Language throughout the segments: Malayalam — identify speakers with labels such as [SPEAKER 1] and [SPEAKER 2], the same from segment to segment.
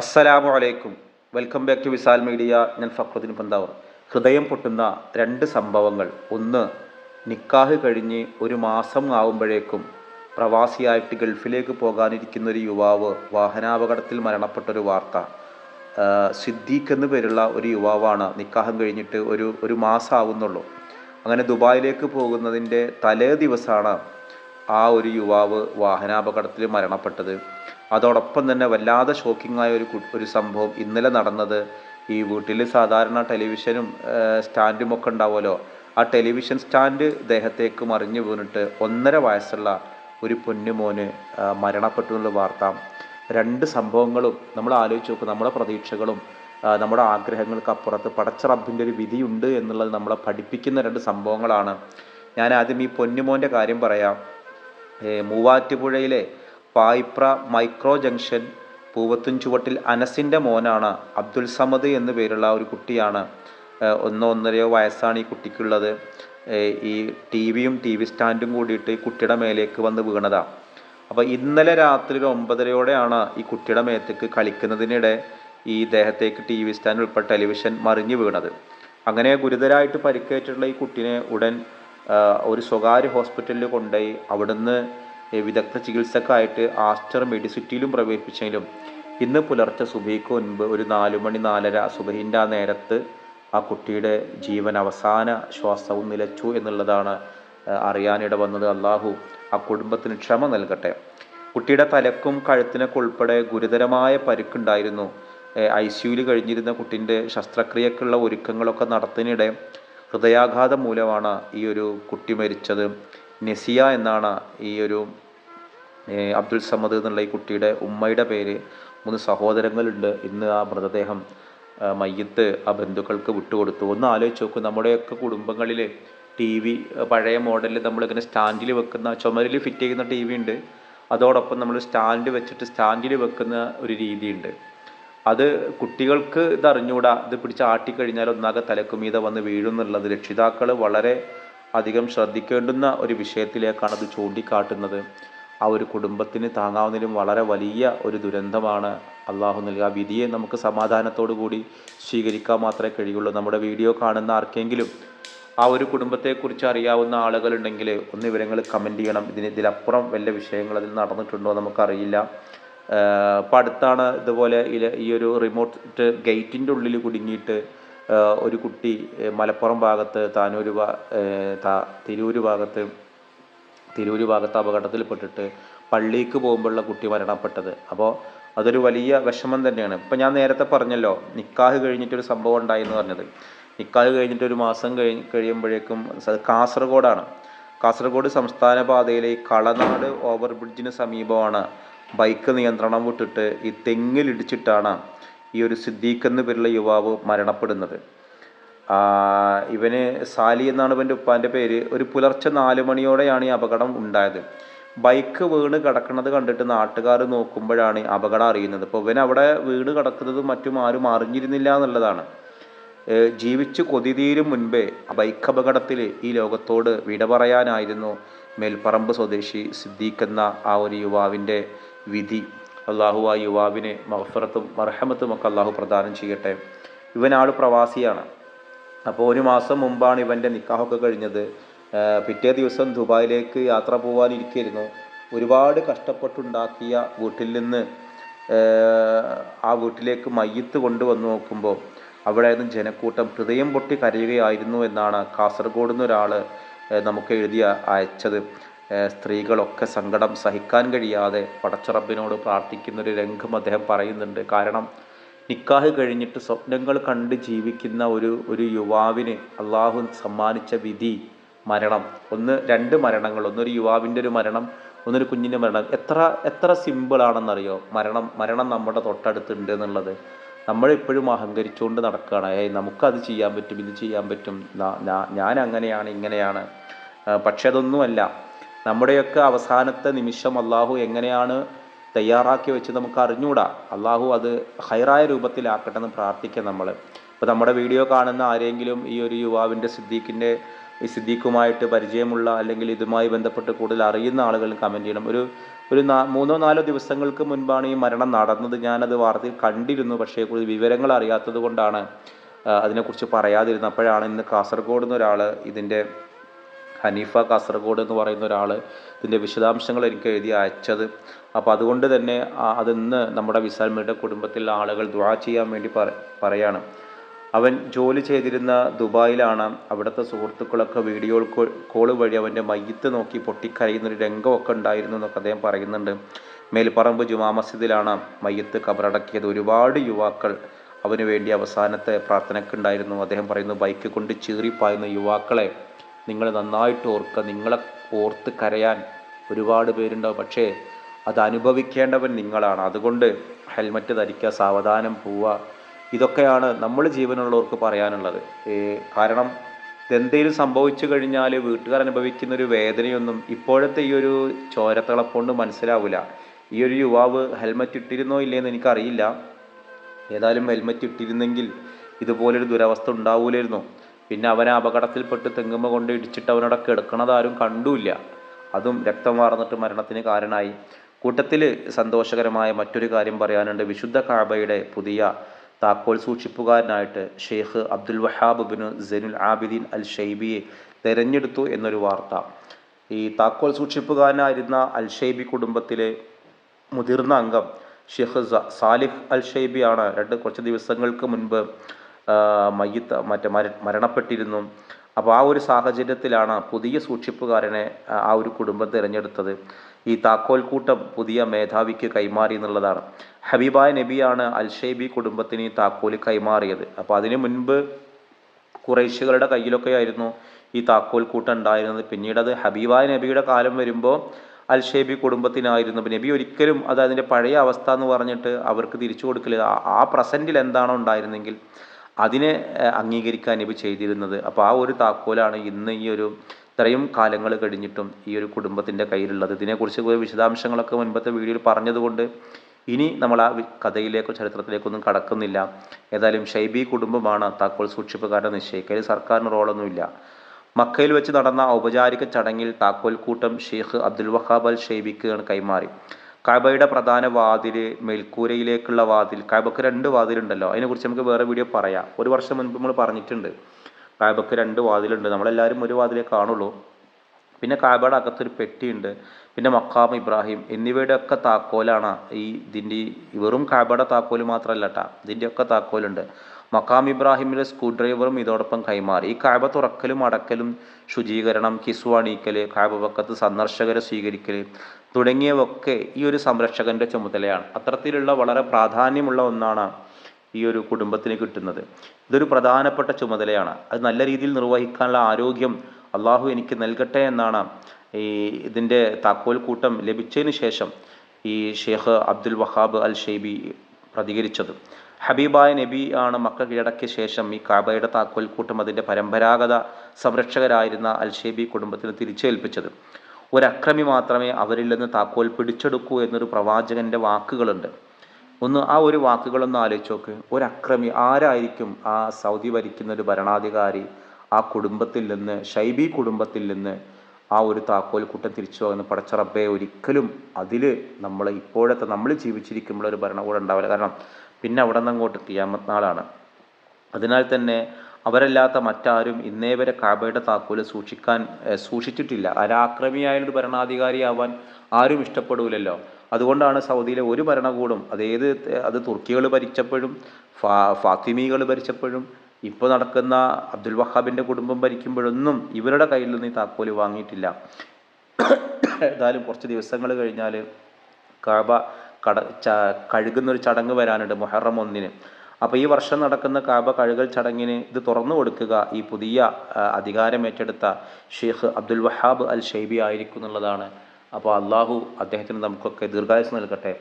[SPEAKER 1] അസ്സലാമു അലൈക്കും. Welcome back to Visal media ഞാൻ ഫക്രുദ്ദീൻ പന്താവർ. ഹൃദയം പൊട്ടുന്ന രണ്ട് സംഭവങ്ങൾ. ഒന്ന് നിക്കാഹ് കഴിഞ്ഞ് ഒരു മാസം ആവുമ്പോഴേക്കും പ്രവാസിയായിട്ട് ഗൾഫിലേക്ക് പോകാനിരിക്കുന്ന ഒരു യുവാവ് വാഹനാപകടത്തിൽ മരണപ്പെട്ടൊരു വാർത്ത. സിദ്ദീഖ് എന്ന് പേരുള്ള ഒരു യുവാവാണ് നിക്കാഹം കഴിഞ്ഞിട്ട് ഒരു ഒരു മാസം ആവുന്നുള്ളൂ അങ്ങനെ ദുബായിലേക്ക് പോകുന്നതിന്റെ തലേ ദിവസമാണ് ആ ഒരു യുവാവ് വാഹനാപകടത്തിൽ മരണപ്പെട്ടത്. അതോടൊപ്പം തന്നെ വല്ലാതെ ഷോക്കിംഗ് ആയ ഒരു ഒരു സംഭവം ഇന്നലെ നടന്നത്. ഈ വീട്ടിൽ സാധാരണ ടെലിവിഷനും സ്റ്റാൻഡും ഒക്കെ ഉണ്ടാവുമല്ലോ. ആ ടെലിവിഷൻ സ്റ്റാൻഡ് ദേഹത്തേക്ക് മറിഞ്ഞു വീണിട്ട് ഒന്നര വയസ്സുള്ള ഒരു പൊന്നുമോന് മരണപ്പെട്ടു എന്നുള്ള വാർത്ത. രണ്ട് സംഭവങ്ങളും നമ്മൾ ആലോചിച്ച് നോക്കും നമ്മുടെ പ്രതീക്ഷകളും നമ്മുടെ ആഗ്രഹങ്ങൾക്ക് അപ്പുറത്ത് പടച്ച റബ്ബിന്റെ ഒരു വിധിയുണ്ട് എന്നുള്ളത് നമ്മളെ പഠിപ്പിക്കുന്ന രണ്ട് സംഭവങ്ങളാണ്. ഞാൻ ആദ്യം ഈ പൊന്നുമോന്റെ കാര്യം പറയാം. മൂവാറ്റുപുഴയിലെ പായിപ്ര മൈക്രോ ജംഗ്ഷൻ പൂവത്തുംചുവട്ടിൽ അനസിന്റെ മോനാണ് അബ്ദുൽ സമദ് എന്നു പേരുള്ള ഒരു കുട്ടിയാണ്. ഒന്നോ ഒന്നരയോ വയസ്സാണ് ഈ കുട്ടിക്കുള്ളത്. ഈ ടി വിയും ടി വി സ്റ്റാൻഡും കൂടിയിട്ട് ഈ കുട്ടിയുടെ മേലേക്ക് വന്ന് വീണതാണ് അപ്പോൾ ഇന്നലെ രാത്രി ഒരു ഒമ്പതരയോടെയാണ് ഈ കുട്ടിയുടെ മേത്തേക്ക് കളിക്കുന്നതിനിടെ ഈ ദേഹത്തേക്ക് ടി വി സ്റ്റാൻഡ് ഉൾപ്പെടെ ടെലിവിഷൻ മറിഞ്ഞു വീണത്. അങ്ങനെ ഗുരുതരമായിട്ട് പരിക്കേറ്റിട്ടുള്ള ഈ കുട്ടിനെ ഉടൻ ഒരു സ്വകാര്യ ഹോസ്പിറ്റലിൽ കൊണ്ടുപോയി. അവിടുന്ന് വിദഗ്ധ ചികിത്സക്കായിട്ട് ആസ്റ്റർ മെഡിസിറ്റിയിലും പ്രവേശിപ്പിച്ചെങ്കിലും ഇന്ന് പുലർച്ചെ സുബൈക്ക് മുൻപ് ഒരു നാലു മണി നാലര സുബഹിന്റെ ആ നേരത്ത് ആ കുട്ടിയുടെ ജീവൻ അവസാന ശ്വാസവും നിലച്ചു എന്നുള്ളതാണ് അറിയാനിട വന്നത്. അള്ളാഹു ആ കുടുംബത്തിന് ക്ഷമ നൽകട്ടെ. കുട്ടിയുടെ തലക്കും കഴുത്തിനൊക്കെ ഉൾപ്പെടെ ഗുരുതരമായ പരുക്കുണ്ടായിരുന്നു. ഐ സിയുയിൽ കഴിഞ്ഞിരുന്ന കുട്ടിന്റെ ശസ്ത്രക്രിയക്കുള്ള ഒരുക്കങ്ങളൊക്കെ നടത്തിനിടെ ഹൃദയാഘാതം മൂലമാണ് ഈ ഒരു കുട്ടി മരിച്ചത്. നെസിയ എന്നാണ് ഈ ഒരു അബ്ദുൽ സമദ് എന്നുള്ള ഈ കുട്ടിയുടെ ഉമ്മയുടെ പേര്. മൂന്ന് സഹോദരങ്ങളുണ്ട്. ഇന്ന് ആ മൃതദേഹം മയ്യത്ത് ആ ബന്ധുക്കൾക്ക് വിട്ടുകൊടുത്തു. ഒന്ന് ആലോചിച്ച് നോക്കൂ. നമ്മുടെയൊക്കെ കുടുംബങ്ങളിൽ ടി വി പഴയ മോഡലിൽ നമ്മളിങ്ങനെ സ്റ്റാൻഡിൽ വെക്കുന്ന ചുമരിൽ ഫിറ്റ് ചെയ്യുന്ന ടി വി ഉണ്ട്. അതോടൊപ്പം നമ്മൾ സ്റ്റാൻഡ് വെച്ചിട്ട് സ്റ്റാൻഡിൽ വെക്കുന്ന ഒരു രീതിയുണ്ട്. അത് കുട്ടികൾക്ക് ഇത് അറിഞ്ഞുകൂടാ ഇത് പിടിച്ച് ആട്ടിക്കഴിഞ്ഞാൽ ഒന്നാകെ തലക്കുമീത വന്ന് വീഴും എന്നുള്ളത്. രക്ഷിതാക്കൾ വളരെ അധികം ശ്രദ്ധിക്കേണ്ടുന്ന ഒരു വിഷയത്തിലേക്കാണ് അത് ചൂണ്ടിക്കാട്ടുന്നത്. ആ ഒരു കുടുംബത്തിന് താങ്ങാവുന്നതിലും വളരെ വലിയ ഒരു ദുരന്തമാണ് അള്ളാഹു നൽകുക. വിധിയെ നമുക്ക് സമാധാനത്തോടു കൂടി സ്വീകരിക്കാൻ മാത്രമേ കഴിയുള്ളൂ. നമ്മുടെ വീഡിയോ കാണുന്ന ആർക്കെങ്കിലും ആ ഒരു കുടുംബത്തെക്കുറിച്ച് അറിയാവുന്ന ആളുകളുണ്ടെങ്കിൽ ഒന്ന് വിവരങ്ങൾ കമന്റ് ചെയ്യണം. ഇതിന് ഇതിലപ്പുറം വല്ല വിഷയങ്ങൾ അതിൽ നടന്നിട്ടുണ്ടോ നമുക്കറിയില്ല. ഇപ്പം അടുത്താണ് ഇതുപോലെ ഈ ഒരു റിമോട്ട് ഗേറ്റിന്റെ ഉള്ളിൽ കുടുങ്ങിയിട്ട് ഒരു കുട്ടി മലപ്പുറം ഭാഗത്ത് താനൂർ തിരൂര് ഭാഗത്ത് തിരൂർ ഭാഗത്ത് അപകടത്തിൽപ്പെട്ടിട്ട് പള്ളിക്ക് പോകുമ്പോഴുള്ള കുട്ടി മരണപ്പെട്ടത്. അപ്പോൾ അതൊരു വലിയ വിഷമം തന്നെയാണ്. ഇപ്പം ഞാൻ നേരത്തെ പറഞ്ഞല്ലോ നിക്കാഹ് കഴിഞ്ഞിട്ടൊരു സംഭവം ഉണ്ടായി എന്ന് പറഞ്ഞത്. നിക്കാഹ് കഴിഞ്ഞിട്ട് ഒരു മാസം കഴി കഴിയുമ്പോഴേക്കും കാസർഗോഡാണ്. കാസർഗോഡ് സംസ്ഥാന പാതയിലെ കളനാട് ഓവർ ബ്രിഡ്ജിന് സമീപമാണ് ബൈക്ക് നിയന്ത്രണം വിട്ടിട്ട് ഈ തെങ്ങിലിടിച്ചിട്ടാണ് ഈ ഒരു സിദ്ദീഖ് എന്ന് പേരുള്ള യുവാവ് മരണപ്പെടുന്നത്. ഇവന് സാലി എന്നാണ് ഇവന്റെ ഉപ്പാന്റെ പേര്. ഒരു പുലർച്ചെ നാല് മണിയോടെയാണ് ഈ അപകടം ഉണ്ടായത്. ബൈക്ക് വീണ് കിടക്കുന്നത് കണ്ടിട്ട് നാട്ടുകാർ നോക്കുമ്പോഴാണ് അപകടം അറിയുന്നത്. അപ്പോൾ ഇവൻ അവിടെ വീണ് കിടക്കുന്നതും മറ്റും ആരും അറിഞ്ഞിരുന്നില്ല എന്നുള്ളതാണ്. ജീവിച്ച് ജീവിച്ച് കൊതിതീരും മുൻപേ ബൈക്ക് അപകടത്തിൽ ഈ ലോകത്തോട് വിട പറയാനായിരുന്നു മേൽപ്പറമ്പ് സ്വദേശി സിദ്ദീഖ് എന്ന ആ ഒരു യുവാവിന്റെ വിധി. അള്ളാഹു ആ യുവാവിന് മഹഫറത്തും മർഹമത്തും ഒക്കെ അള്ളാഹു പ്രദാനം ചെയ്യട്ടെ. ഇവനാൾ പ്രവാസിയാണ്. അപ്പോൾ ഒരു മാസം മുമ്പാണ് ഇവന്റെ നിക്കാഹൊക്കെ കഴിഞ്ഞത്. പിറ്റേ ദിവസം ദുബായിലേക്ക് യാത്ര പോകാനിരിക്കുന്നു ഒരുപാട് കഷ്ടപ്പെട്ടുണ്ടാക്കിയ വീട്ടിൽ നിന്ന് ആ, വീട്ടിലേക്ക് മയ്യത്ത് കൊണ്ടുവന്ന് നോക്കുമ്പോൾ അവിടെ നിന്ന് ജനക്കൂട്ടം. ഹൃദയം പൊട്ടി കരയുകയായിരുന്നു എന്നാണ് കാസർഗോഡ് നിന്നൊരാൾ നമുക്ക് എഴുതി അയച്ചത്. സ്ത്രീകളൊക്കെ സങ്കടം സഹിക്കാൻ കഴിയാതെ പടച്ചറബിനോട് പ്രാർത്ഥിക്കുന്ന ഒരു രംഗം അദ്ദേഹം പറയുന്നുണ്ട്. കാരണം നിക്കാഹ് കഴിഞ്ഞിട്ട് സ്വപ്നങ്ങൾ കണ്ട് ജീവിക്കുന്ന ഒരു ഒരു യുവാവിന് അള്ളാഹു സമ്മാനിച്ച വിധി മരണം. ഒന്ന് രണ്ട് മരണങ്ങൾ. ഒന്നൊരു യുവാവിന്റെ ഒരു മരണം ഒന്നൊരു കുഞ്ഞിന്റെ മരണം. എത്ര എത്ര സിമ്പിളാണെന്നറിയോ മരണം മരണം നമ്മുടെ തൊട്ടടുത്തുണ്ട് എന്നുള്ളത്. നമ്മളെപ്പോഴും അഹങ്കരിച്ചുകൊണ്ട് നടക്കുകയാണ്. ഏയ് നമുക്കത് ചെയ്യാൻ പറ്റും ഇത് ചെയ്യാൻ പറ്റും. ഞാൻ അങ്ങനെയാണ് ഇങ്ങനെയാണ്. പക്ഷെ അതൊന്നുമല്ല. നമ്മുടെയൊക്കെ അവസാനത്തെ നിമിഷം അള്ളാഹു എങ്ങനെയാണ് തയ്യാറാക്കി വെച്ച് നമുക്ക് അറിഞ്ഞൂടാ. അള്ളാഹു അത് ഹൈറായ രൂപത്തിലാക്കട്ടെ എന്ന് പ്രാർത്ഥിക്കാം നമ്മൾ ഇപ്പോൾ നമ്മുടെ വീഡിയോ കാണുന്ന ആരെങ്കിലും ഈ ഒരു യുവാവിന്റെ സിദ്ദീഖിന്റെ ഈ സിദ്ദീഖുമായിട്ട് പരിചയമുള്ള അല്ലെങ്കിൽ ഇതുമായി ബന്ധപ്പെട്ട് കൂടുതൽ അറിയുന്ന ആളുകൾ കമന്റ് ചെയ്യണം. ഒരു ഒരു മൂന്നോ നാലോ ദിവസങ്ങൾക്ക് മുൻപാണ് ഈ മരണം നടന്നത്. ഞാനത് വാർത്തയിൽ കണ്ടിരുന്നു. പക്ഷേ കൂടുതൽ വിവരങ്ങൾ അറിയാത്തത് കൊണ്ടാണ് അതിനെക്കുറിച്ച് പറയാതിരുന്നത്. അപ്പോഴാണ് ഇന്ന് കാസർഗോഡ് നിന്ന് ഒരാൾ ഇതിന്റെ ഹനീഫ കാസർഗോഡ് എന്ന് പറയുന്ന ഒരാൾ ഇതിന്റെ വിശദാംശങ്ങൾ എനിക്ക് എഴുതി അയച്ചത്. അപ്പോൾ അതുകൊണ്ട് തന്നെ അതിന്ന് നമ്മുടെ വിസാൽമിയുടെ കുടുംബത്തിലെ ആളുകൾ ദ്വാ ചെയ്യാൻ വേണ്ടി പറ പറയാണ്. അവൻ ജോലി ചെയ്തിരുന്ന ദുബായിലാണ്. അവിടുത്തെ സുഹൃത്തുക്കളൊക്കെ വീഡിയോ കോൾ വഴി അവന്റെ മയ്യത്ത് നോക്കി പൊട്ടിക്കരയുന്നൊരു രംഗമൊക്കെ ഉണ്ടായിരുന്നു എന്നൊക്കെ അദ്ദേഹം പറയുന്നുണ്ട്. മേൽപ്പറമ്പ് ജുമാ മസ്ജിദിലാണ് മയ്യത്ത് കബറടക്കിയത്. ഒരുപാട് യുവാക്കൾ അവന് വേണ്ടി അവസാനത്തെ പ്രാർത്ഥനയ്ക്കുണ്ടായിരുന്നു അദ്ദേഹം പറയുന്നു ബൈക്ക് കൊണ്ട് ചീറിപ്പായുന്ന യുവാക്കളെ നിങ്ങൾ നന്നായിട്ട് ഓർക്കുക. നിങ്ങളെ ഓർത്ത് കരയാൻ ഒരുപാട് പേരുണ്ടാവും. പക്ഷേ അത് അനുഭവിക്കേണ്ടവൻ നിങ്ങളാണ്. അതുകൊണ്ട് ഹെൽമറ്റ് ധരിക്കുക സാവധാനം പോവുക. ഇതൊക്കെയാണ് നമ്മൾ ജീവനുള്ളവർക്ക് പറയാനുള്ളത്. കാരണം ഇതെന്തെങ്കിലും സംഭവിച്ചു കഴിഞ്ഞാൽ വീട്ടുകാർ അനുഭവിക്കുന്ന ഒരു വേദനയൊന്നും ഇപ്പോഴത്തെ ഈ ഒരു ചോരത്തിളപ്പുകൊണ്ട് മനസ്സിലാവില്ല. ഈ ഒരു യുവാവ് ഹെൽമറ്റ് ഇട്ടിരുന്നോ ഇല്ലയെന്ന് എനിക്കറിയില്ല. ഏതായാലും ഹെൽമറ്റ് ഇട്ടിരുന്നെങ്കിൽ ഇതുപോലൊരു ദുരവസ്ഥ ഉണ്ടാവൂലായിരുന്നു. പിന്നെ അവനെ അപകടത്തിൽപ്പെട്ട് തെങ്ങുമ്മ കൊണ്ട് ഇടിച്ചിട്ട് അവനവിടെ കിടക്കണത് ആരും കണ്ടുമില്ല അതും രക്തം വാർന്നിട്ട് മരണത്തിന് കാരണമായി കൂട്ടത്തിൽ സന്തോഷകരമായ മറ്റൊരു കാര്യം പറയാനുണ്ട്. വിശുദ്ധ കാബയുടെ പുതിയ താക്കോൽ സൂക്ഷിപ്പുകാരനായിട്ട് ഷെയ്ഖ് അബ്ദുൽ വഹാബ് ബിനു സൈനുൽ ആബിദീൻ അൽ ഷെയ്ബിയെ തെരഞ്ഞെടുത്തു എന്നൊരു വാർത്ത. ഈ താക്കോൽ സൂക്ഷിപ്പുകാരനായിരുന്ന അൽ ഷെയ്ബി കുടുംബത്തിലെ മുതിർന്ന അംഗം ഷെയ്ഖ് സാലിഹ് അൽ ഷെയ്ബിയാണ് രണ്ട് കുറച്ച് ദിവസങ്ങൾക്ക് മുൻപ് മയ്യത്ത് മറ്റേ മര മരണപ്പെട്ടിരുന്നു. അപ്പോൾ ആ ഒരു സാഹചര്യത്തിലാണ് പുതിയ സൂക്ഷിപ്പുകാരനെ ആ, ഒരു കുടുംബം തിരഞ്ഞെടുത്തത്. ഈ താക്കോൽ കൂട്ടം പുതിയ മേധാവിക്ക് കൈമാറി എന്നുള്ളതാണ്. ഹബീബായ നബിയാണ് അൽ ഷെയ്ബി കുടുംബത്തിന് ഈ താക്കോൽ കൈമാറിയത്. അപ്പോൾ അതിനു മുൻപ് കുറേശ്യകളുടെ കയ്യിലൊക്കെ ആയിരുന്നു ഈ താക്കോൽ കൂട്ടം ഉണ്ടായിരുന്നത്. പിന്നീട് അത് ഹബീബായ നബിയുടെ കാലം വരുമ്പോൾ അൽ ഷേബി കുടുംബത്തിനായിരുന്നു. അപ്പോൾ നബി ഒരിക്കലും അത് അതിന്റെ പഴയ അവസ്ഥ എന്ന് പറഞ്ഞിട്ട് അവർക്ക് തിരിച്ചു കൊടുക്കില്ല. ആ പ്രസന്റിൽ എന്താണോ ഉണ്ടായിരുന്നെങ്കിൽ അതിനെ അംഗീകരിക്കാൻ ഇവ ചെയ്തിരുന്നത്. അപ്പോൾ ആ ഒരു താക്കോലാണ് ഇന്ന് ഈ ഒരു ഇത്രയും കാലങ്ങൾ കഴിഞ്ഞിട്ടും ഈ ഒരു കുടുംബത്തിന്റെ കയ്യിലുള്ളത്. ഇതിനെക്കുറിച്ച് കുറേ വിശദാംശങ്ങളൊക്കെ മുൻപത്തെ വീഡിയോയിൽ പറഞ്ഞതുകൊണ്ട് ഇനി നമ്മൾ ആ കഥയിലേക്കോ ചരിത്രത്തിലേക്കൊന്നും കടക്കുന്നില്ല. ഏതായാലും ഷൈബി കുടുംബമാണ് താക്കോൽ സൂക്ഷിപ്പുകാരനെ നിശ്ചയിക്കൽ സർക്കാരിന് റോളൊന്നുമില്ല. മക്കയിൽ വെച്ച് നടന്ന ഔപചാരിക ചടങ്ങിൽ താക്കോൽ കൂട്ടം ഷെയ്ഖ് അബ്ദുൽ വഹാബ് അൽ ഷെയ്ബിക്ക് കൈമാറി. കാബയുടെ പ്രധാന വാതിൽ മേൽക്കൂരയിലേക്കുള്ള വാതിൽ കബക്ക് രണ്ട് വാതിലുണ്ടല്ലോ. അതിനെക്കുറിച്ച് നമുക്ക് വേറെ വീഡിയോ പറയാം. ഒരു വർഷം മുൻപ് നമ്മൾ പറഞ്ഞിട്ടുണ്ട് കാബക്ക് രണ്ട് വാതിലുണ്ട്. നമ്മളെല്ലാവരും ഒരു വാതിലേ കാണുള്ളൂ. പിന്നെ കാബയുടെ അകത്തൊരു പെട്ടിയുണ്ട്. പിന്നെ മക്കാം ഇബ്രാഹിം എന്നിവയുടെ ഒക്കെ താക്കോലാണ് ഈ ഇതിന്റെ വെറും കാബയുടെ താക്കോൽ മാത്രമല്ല കേട്ടാ ഇതിന്റെ ഒക്കെ താക്കോലുണ്ട്. മക്കാം ഇബ്രാഹിമിലെ സ്ക്രൂ ഡ്രൈവറും ഇതോടൊപ്പം കൈമാറി. ഈ കാബ തുറക്കലും അടക്കലും ശുചീകരണം കിസ്വാണീക്കൽ കാബ പക്കത്ത് സന്ദർശകരെ സ്വീകരിക്കൽ തുടങ്ങിയവയൊക്കെ ഈ ഒരു സംരക്ഷകന്റെ ചുമതലയാണ്. അത്തരത്തിലുള്ള വളരെ പ്രാധാന്യമുള്ള ഒന്നാണ് ഈ ഒരു കുടുംബത്തിന് കിട്ടുന്നത്. ഇതൊരു പ്രധാനപ്പെട്ട ചുമതലയാണ്. അത് നല്ല രീതിയിൽ നിർവഹിക്കാനുള്ള ആരോഗ്യം അള്ളാഹു എനിക്ക് നൽകട്ടെ എന്നാണ് ഈ ഇതിന്റെ താക്കോൽ കൂട്ടം ലഭിച്ചതിന് ശേഷം ഈ ഷെയ്ഖ് അബ്ദുൽ വഹാബ് അൽ ഷെയ്ബി പ്രതികരിച്ചത്. ഹബീബായ നബി ആണ് മക്ക കീഴടക്കിയ ശേഷം ഈ കാബയുടെ താക്കോൽ കൂട്ടം അതിന്റെ പരമ്പരാഗത സംരക്ഷകരായിരുന്ന അൽ ഷെയ്ബി കുടുംബത്തിന് തിരിച്ചേൽപ്പിച്ചത്. ഒരക്രമി മാത്രമേ അവരിൽ നിന്ന് താക്കോൽ പിടിച്ചെടുക്കൂ എന്നൊരു പ്രവാചകന്റെ വാക്കുകളുണ്ട്. ഒന്ന് ആ ഒരു വാക്കുകളൊന്ന് ആലോചിച്ച് നോക്ക്. ഒരക്രമി ആരായിരിക്കും ആ സൗദി ഭരിക്കുന്ന ഒരു ഭരണാധികാരി? ആ കുടുംബത്തിൽ നിന്ന് ഷൈബി കുടുംബത്തിൽ നിന്ന് ആ ഒരു താക്കോൽ കൂട്ടം തിരിച്ചു പോകുന്ന പടച്ച റബ്ബെ ഒരിക്കലും അതിൽ നമ്മൾ ഇപ്പോഴത്തെ നമ്മൾ ജീവിച്ചിരിക്കുമ്പോൾ ഒരു ഭരണകൂടം ഉണ്ടാവില്ല. കാരണം പിന്നെ അവിടെ നിന്ന് അങ്ങോട്ട് കിയാമത്ത് നാളാണ്. അതിനാൽ തന്നെ അവരല്ലാത്ത മറ്റാരും ഇന്നേ വരെ കാബയുടെ താക്കോൽ സൂക്ഷിക്കാൻ സൂക്ഷിച്ചിട്ടില്ല. അരാക്രമിയായൊരു ഭരണാധികാരിയാവാൻ ആരും ഇഷ്ടപ്പെടൂലല്ലോ. അതുകൊണ്ടാണ് സൗദിയിലെ ഒരു ഭരണകൂടം അതേത് അത് തുർക്കികൾ ഭരിച്ചപ്പോഴും ഫാ ഫാത്തിമികൾ ഭരിച്ചപ്പോഴും ഇപ്പോൾ നടക്കുന്ന അബ്ദുൽ വഹാബിന്റെ കുടുംബം ഭരിക്കുമ്പോഴൊന്നും ഇവരുടെ കയ്യിൽ നിന്ന് ഈ താക്കോൽ വാങ്ങിയിട്ടില്ല. ഏതായാലും കുറച്ച് ദിവസങ്ങൾ കഴിഞ്ഞാൽ കാബ കട ച കഴുകുന്നൊരു ചടങ്ങ് വരാനുണ്ട് മുഹറം ഒന്നിന്. അപ്പോൾ ഈ വർഷം നടക്കുന്ന കാബ കഴുകൽ ചടങ്ങിന് ഇത് തുറന്നു കൊടുക്കുക ഈ പുതിയ അധികാരം ഏറ്റെടുത്ത ഷെയ്ഖ് അബ്ദുൽ വഹാബ് അൽ ഷെയ്ബി ആയിരിക്കും എന്നുള്ളതാണ്. അപ്പോൾ അള്ളാഹു അദ്ദേഹത്തിന് നമുക്കൊക്കെ ദീർഘായുസ് നൽകട്ടെ.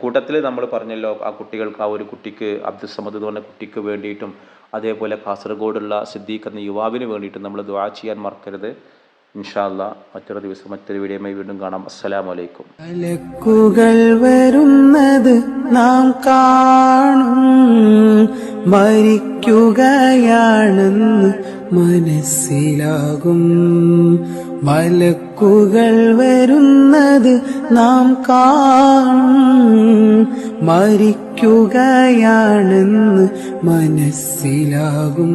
[SPEAKER 1] കൂട്ടത്തിൽ നമ്മൾ പറഞ്ഞല്ലോ ആ കുട്ടികൾക്ക് ആ ഒരു കുട്ടിക്ക് അബ്ദുൽ സമദ് എന്ന് പറഞ്ഞ കുട്ടിക്ക് വേണ്ടിയിട്ടും അതേപോലെ കാസർഗോഡുള്ള സിദ്ദീഖ് എന്ന യുവാവിന് വേണ്ടിയിട്ടും നമ്മൾ ദുആ ചെയ്യാൻ മറക്കരുത്. ഇൻഷാ അല്ലാ മറ്റൊരു ദിവസം മറ്റൊരു വീഡിയോയുമായി വീണ്ടും കാണാം. അസ്സലാമു അലൈക്കും
[SPEAKER 2] മലക്കുകൾ വരുന്നത് നാം കാണും. മരിക്കുകയാണെന്ന് മനസ്സിലാകും. മലക്കുകൾ വരുന്നത് നാം കാണും. മരിക്കുകയാണെന്ന് മനസ്സിലാകും.